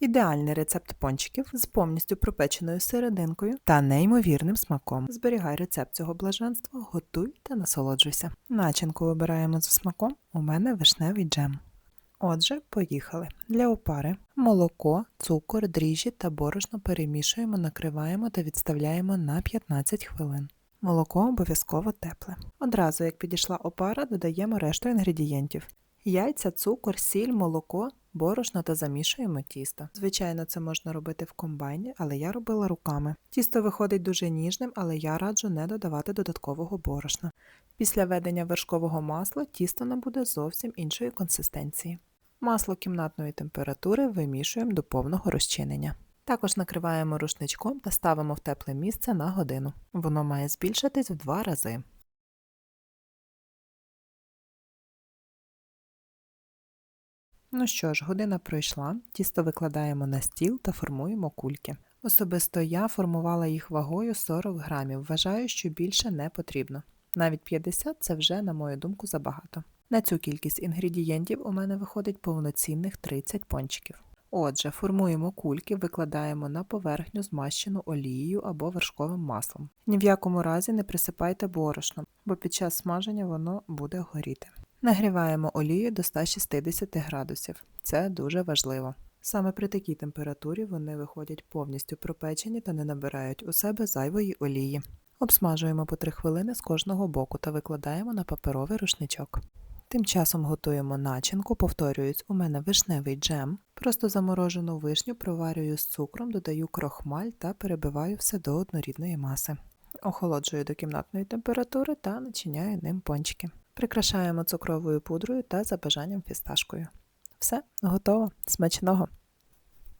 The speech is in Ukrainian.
Ідеальний рецепт пончиків з повністю пропеченою серединкою та неймовірним смаком. Зберігай рецепт цього блаженства, готуй та насолоджуйся. Начинку обираємо за смаком. У мене вишневий джем. Отже, поїхали. Для опари молоко, цукор, дріжджі та борошно перемішуємо, накриваємо та відставляємо на 15 хвилин. Молоко обов'язково тепле. Одразу, як підійшла опара, додаємо решту інгредієнтів: яйця, цукор, сіль, молоко, борошно та замішуємо тісто. Звичайно, це можна робити в комбайні, але я робила руками. Тісто виходить дуже ніжним, але я раджу не додавати додаткового борошна. Після введення вершкового масла тісто набуде зовсім іншої консистенції. Масло кімнатної температури вимішуємо до повного розчинення. Також накриваємо рушничком та ставимо в тепле місце на годину. Воно має збільшитись в два рази. Ну що ж, година пройшла, тісто викладаємо на стіл та формуємо кульки. Особисто я формувала їх вагою 40 грамів, вважаю, що більше не потрібно. Навіть 50 це вже, на мою думку, забагато. На цю кількість інгредієнтів у мене виходить повноцінних 30 пончиків. Отже, формуємо кульки, викладаємо на поверхню змащену олією або вершковим маслом. Ні в якому разі не присипайте борошном, бо під час смаження воно буде горіти. Нагріваємо олію до 160 градусів. Це дуже важливо. Саме при такій температурі вони виходять повністю пропечені та не набирають у себе зайвої олії. Обсмажуємо по 3 хвилини з кожного боку та викладаємо на паперовий рушничок. Тим часом готуємо начинку, повторюють, у мене вишневий джем. Просто заморожену вишню проварюю з цукром, додаю крохмаль та перебиваю все до однорідної маси. Охолоджую до кімнатної температури та начиняю ним пончики. Прикрашаємо цукровою пудрою та за бажанням фісташкою. Все, готово. Смачного!